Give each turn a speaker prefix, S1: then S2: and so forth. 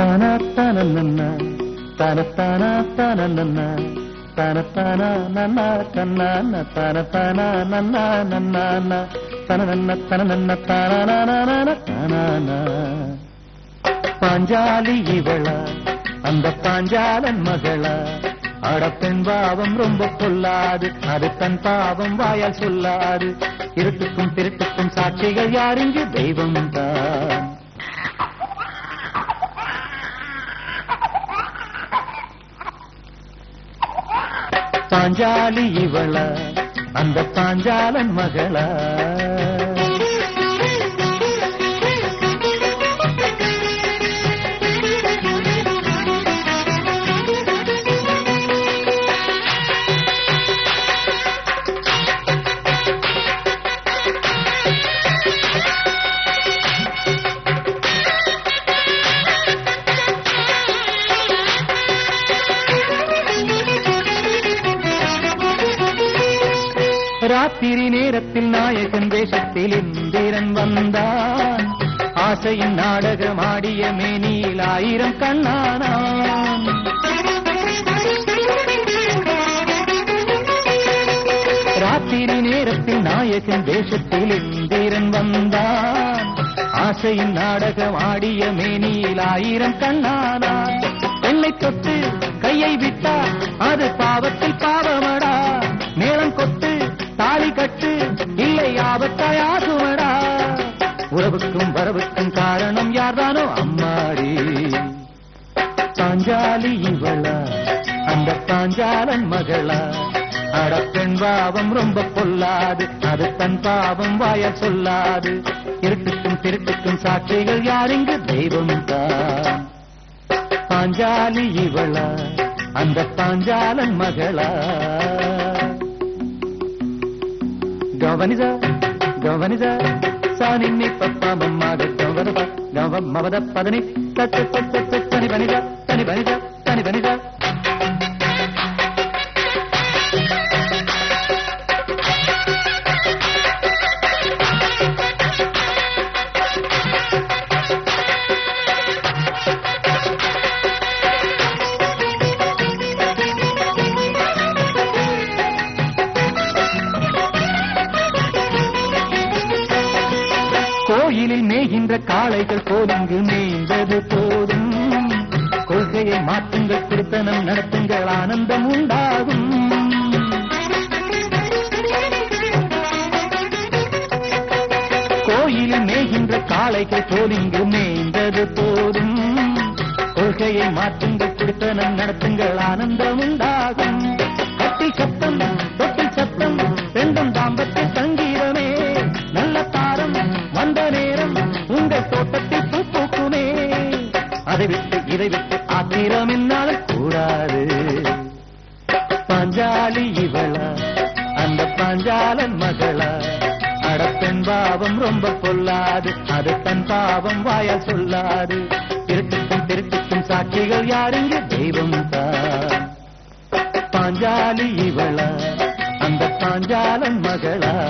S1: தானா தானன்னா தனத்தானா தானன்னா தனத்தானா நன்னா தன்னான தனத்தானா நன்னா நன்னானா தனநன்ன தனநன்ன. தானான தானானா பாஞ்சாலி இவளா அந்த பாஞ்சாலன் மகளா அடப்பெண் பாவம் ரொம்ப பொல்லாது அது தன் பாவம் வாயால் சொல்லாது. இருட்டுக்கும் திருட்டுக்கும் சாட்சிகள் யாரிங்கு தெய்வம் தான் பாஞ்சாலி இவள? அந்த பாஞ்சாலன் மகளா? ராத்திரி நேரத்தில் நாயகன் வேஷத்தில் இந்திரன் வந்தான். ஆசையின் நாடகமாடிய மேனியில் ஆயிரம் கண்ணானான் ராத்திரி நேரத்தில் நாயகன் வேஷத்தில் இந்திரன் வந்தான். ஆசையின் நாடகமாடிய மேனியில் ஆயிரம் கண்ணானான் என்னை தொட்டு கையை விட்டா அது பாவத்தில் பாவமடா. தாலி கட்டு இல்லை ஆபத்தாயாகுமடா உறவுக்கும் வரவுக்கும் காரணம் யார்தானோ அம்மாடி. பாஞ்சாலி இவளா அந்த பாஞ்சாலன் மகளா. அடப்பெண் பாவம் ரொம்ப பொல்லாது அது தன் பாவம் வாய சொல்லாது. இருட்டுக்கும் திருட்டுக்கும் சாட்சிகள் யாரிங்கு தெய்வம் தான் பாஞ்சாலி இவளா அந்த பாஞ்சாலன் மகளா. గవనిజ గవనిజ సానిన్ని పప్ప మమ్మాగ గవద గవ మవద పదని తచ్చ తచ్చ తని బనిజ తని బనిజ తని బనిజ கோயிலில் மேய்கின்ற காளைகள் போலிங்கு மேய்ந்தது போதும். கொள்கையை மாற்றுங்கள் திருத்தனம் நடத்துங்கள் ஆனந்தம் உண்டாகும். கோயிலில் மேய்கின்ற காளைகள் போலிங்கு மேய்ந்தது போதும். கொள்கையை மாற்றுங்கள் திருத்தனம் நடத்துங்கள் ஆனந்தம் உண்டாகும். அதை விட்டு இதை விட்டு ஆத்திரம் என்னால் கூடாது. பாஞ்சாலி இவளா? அந்த பாஞ்சாலன் மகளா? அடப்பெண் பாவம் ரொம்ப பொல்லாது. அது தன் பாவம் வாய சொல்லாது. திருட்டுக்கும் திருட்டுக்கும் சாட்சிகள் யாருங்க தெய்வம் தான் பாஞ்சாலி இவளா? அந்த பாஞ்சாலன் மகளா?